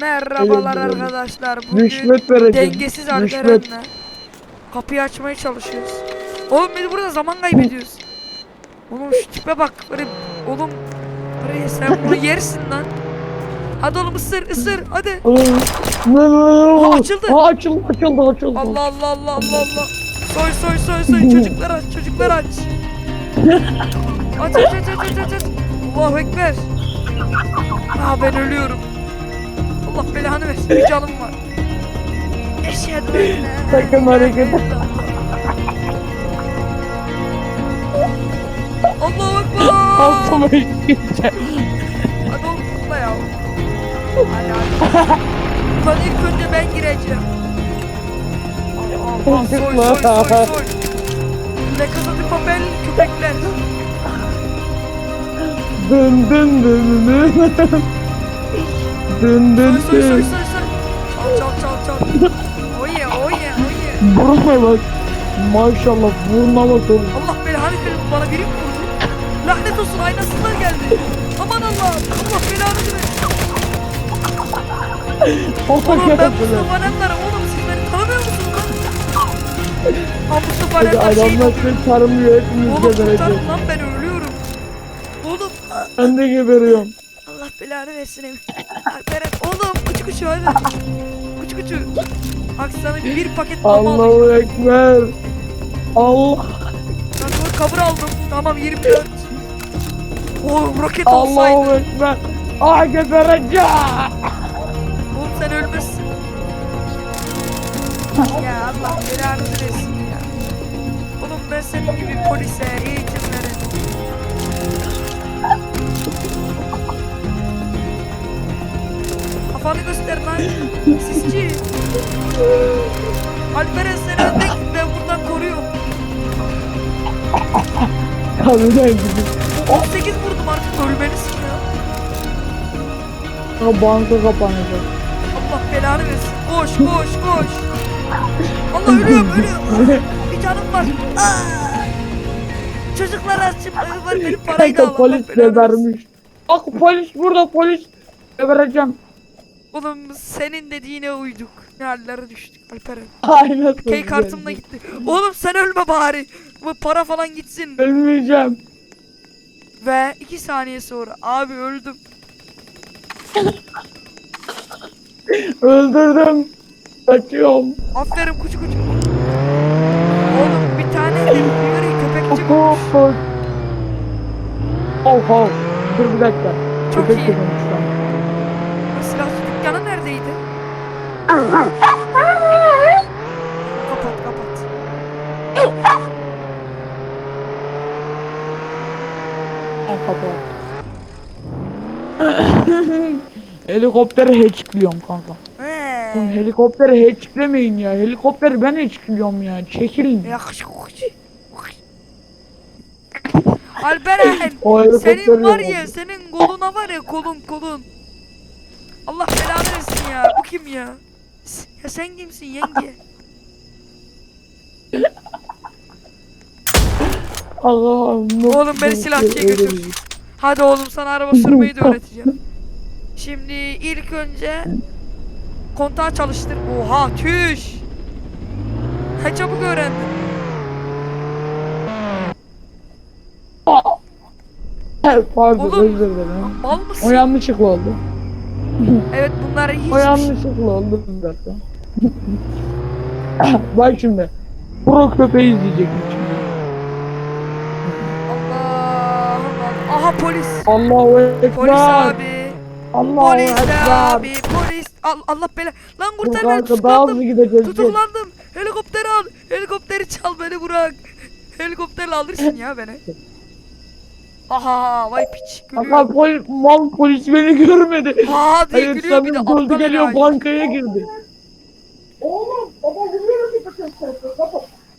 Merhabalar diyorum. arkadaşlar. Bugün Rüşvet vereceğim. dengesiz. Alperen'le kapıyı açmaya çalışıyoruz. Oğlum biz burada zaman kaybediyoruz. Oğlum şu tipe bak. Böyle, oğlum buraya sen bunu yersin lan. Hadi oğlum ısır ısır hadi. Ha, açıldı. Ha, açıldı açıldı açıldı. Allah Allah Allah Allah Allah. Soy soy soy soy çocuklar aç çocuklar aç. Aç aç aç aç aç aç. aç. Allahu Ekber. Aa ben ölüyorum. Allah belanı versin bir canım var. Eşhedü Sakın hareket. Allahu Ekber. Altıma. Hadi oğlum tutma ya. Ulan ilk önce ben gireceğim. Allah Allah soy soy soy soy. Ne bir papel köpekler. Dın dın dın dın. Dın dın soy soy soy dın. soy. Çal çal çal çal. Oye oye oye. Buruna bak. Maşallah buruna bak oğlum. Allah belanı versin bana biri mi vurdu? Lanet olsun aynasızlar geldi. Aman Allah'ım Allah belanı versin. Oğlum ben Mustafa Nemler'im oğlum siz beni tanımıyor musunuz lan? Ha Mustafa Hadi Nemler şey adamlar seni tarımıyor hepimiz Oğlum gebereceğiz. kurtarın lan ben ölüyorum. Oğlum Ben de geberiyorum. Allah belanı versin evi. Alperen oğlum kuçu kuçu hadi. Kuçu kuçu. Bak sana bir paket mama aldım. Allahu Ekber. Allah. Ben dur kabur aldım. Tamam 24. Oğlum roket olsaydı. Allahu Ekber. Ah gebereceğim. Oğlum sen ölmezsin. ya Allah belanı versin ya. Oğlum ben senin gibi polise eğitim Kafanı göster lan. Sisçi. Alperen sen önden git ben buradan koruyorum. Kabinen gidip. 18 vurdum artık ölmelisin ya. Ha, banka kapanacak. Allah belanı versin. Koş koş koş. Allah ölüyorum ölüyorum. Bir canım var. Aa! Çocuklar aç çocuklar benim parayı da al. Kanka Allah polis belanı versin. gebermiş. Bak polis burada polis. Gebereceğim. Oğlum senin dediğine uyduk. Ne hallere düştük Alperen. Aynen. Key kartımla gitti. Oğlum sen ölme bari. Bu para falan gitsin. Ölmeyeceğim. Ve iki saniye sonra abi öldüm. Öldürdüm. Kaçıyorum. Aferin kuçu kuçu. Oğlum bir tane yürü köpekçi bulmuş. Oho. Dur bir dakika. Çok Köpek iyi. de konuşacağım. Silahlı dükkanı neredeydi? Kapat kapat. Helikopteri hatchliyorum kanka. Oğlum, He. helikopteri hatchlemeyin ya. Helikopteri ben hatchliyorum ya. Çekilin. Yakış Alperen O senin var ya senin koluna var ya kolun kolun. Allah belanı versin ya. Bu kim ya? Ya sen kimsin yenge? Allah'ım. Oğlum beni bir silahçıya şey götür. öyle- Hadi oğlum sana araba sürmeyi de öğreteceğim. Şimdi ilk önce kontağı çalıştır. Oha tüş. Ne çabuk öğrendin. Pardon Oğlum. özür dilerim. Mal O mısın? yanlışlıkla oldu. Evet bunlar hiç O yanlışlıkla oldu dakika. Bak şimdi. Pro köpeği izleyecekmiş şimdi. Allah Allah. Aha polis. Allahu Ekber. Polis abi. Allahu Polis Ekber. abi. Polis. Al, Allah bela. Lan Dur kurtar beni kanka daha tutuklandım. Tutuklandım. Helikopteri al. Helikopteri çal beni bırak. Helikopterle alırsın ya beni. Aha vay piç gülüyor. polis, mal polis beni görmedi. Ha diye Hayır gülüyor bir de aptal geliyor enayi. bankaya girdi.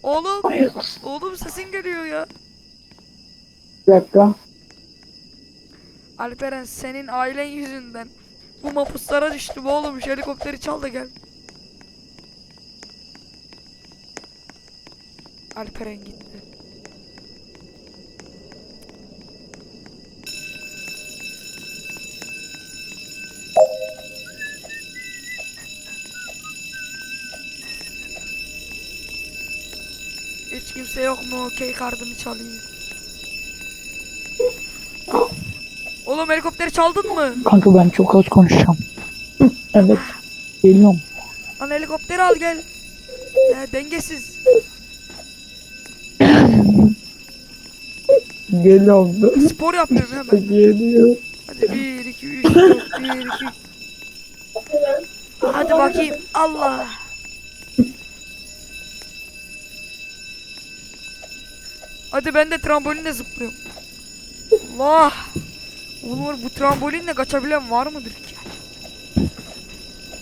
Oğlum. Oğlum sesin geliyor ya. Bir dakika. Alperen senin ailen yüzünden bu mapuslara düştüm oğlum şu helikopteri çal da gel. Alperen gitti. Hiç kimse yok mu? Key kartını çalayım. Oğlum helikopteri çaldın mı? Kanka ben çok az konuşacağım. evet. Geliyorum. Lan helikopteri al gel. Ya dengesiz. Geliyorum. Spor yapıyorum ya ben. Geliyor. Hadi 1 2 3 4 1 2 Hadi bakayım. Allah. Hadi ben de trambolinle zıplıyorum. Allah. Oğlum bu trambolinle kaçabilen var mıdır ki?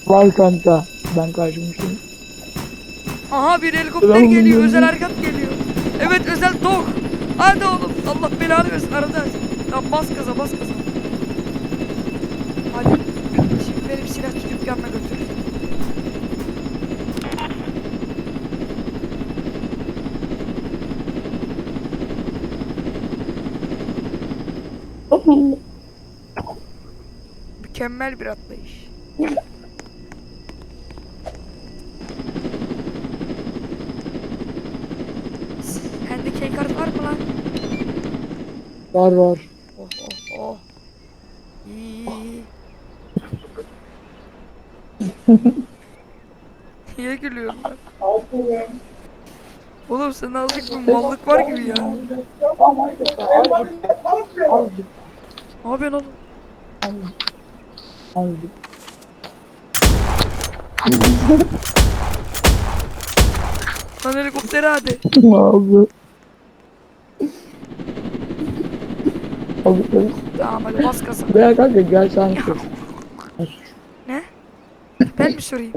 Var kanka. Ben kaçmışım. Aha bir helikopter geliyor. Özel harekat geliyor. Evet özel dog. Hadi oğlum. Allah belanı versin arada. Tamam bas gaza bas gaza. Hadi. Şimdi benim silahçı dükkanına götür. Mükemmel bir atlayış. Sende key kart var mı lan? Var var. Oh oh oh. İyi. Niye gülüyorsun lan? Oğlum senin azıcık bir mallık var gibi ya. Ne yapıyorsun oğlum? Azıcık. Lan helikopteri hadi. Abi. Abi. Tamam hadi bas gaza. Veya kanka gel sen sür. Ne? Ben mi sorayım?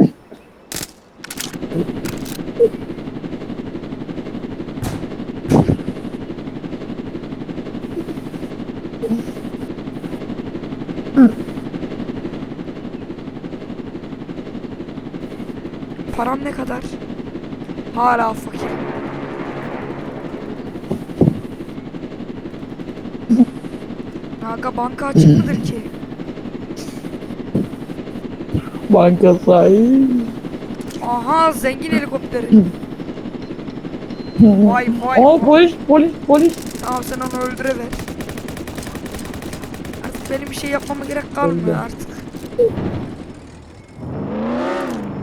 Param ne kadar? Hala fakir. Kanka banka açık mıdır ki? Banka sahibi. Aha zengin helikopteri. Vay vay. Aa polis polis polis. Tamam sen onu öldürever. Artık benim bir şey yapmama gerek kalmıyor artık.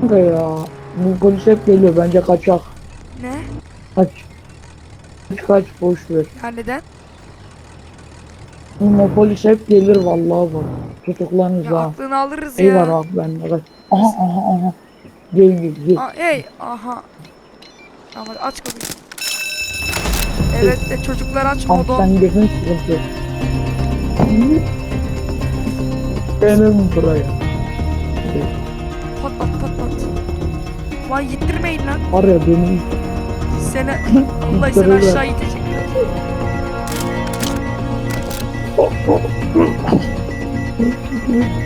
Kanka ya. Bu polis hep geliyor bence kaçak. Ne? Kaç. Kaç kaç boş ver. Ya neden? O polis hep gelir vallahi bak. Tutuklanırız Ya ha. aklını alırız ya. abi bende kaç. Aha aha aha. Gel gel gel. Aa, hey aha. Hadi aç kapıyı. Evet de çocuklar aç Tamam modon. sen gözün sıkıntı. Benim buraya. Pat. Lan yittirmeyin lan. Var ya benim Seni Allah seni aşağı itecekler.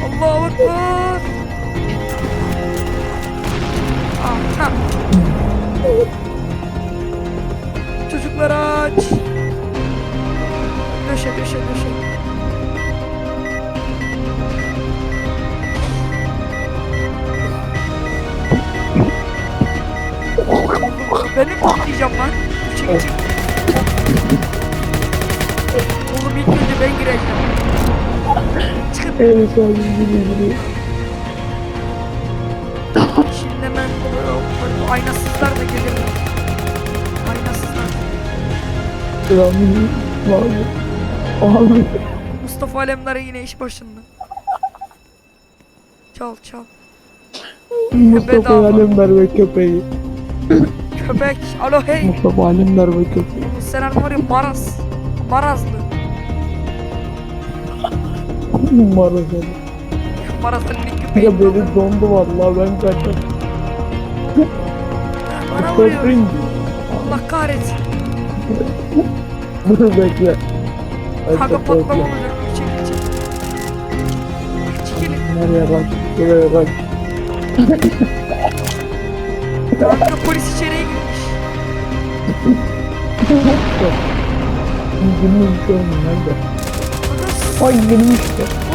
Allahu Ekber. Aha. Çocuklar aç. Döşe döşe döşe. Ben mi patlayacağım lan? Çık çık. Oğlum önce ben gireceğim. Çıkın. Evet abi gibi. Şimdi hemen böyle aynasızlar da gelir. Aynasızlar. Selamünaleyküm. Abi. Abi. Mustafa Alemdar'a yine iş başında. Çal çal. Mustafa. Alemdar ve köpeği. Köpek. Alo hey. Mustafa ve köpeği. Sen artık var ya maraz. Marazlı. Numara seni. Marazlı bir köpeği. Ya beni dondu vallahi ben kaçtım. Bana vuruyor. Allah kahretsin. Dur bekle. Kanka patlama olacak. Çekil çekil. Çekilin. Nereye kaç? Buraya kaç. Kanka polis içeriye girmiş. Bir şey olmuyor nerede? Ay benim işte.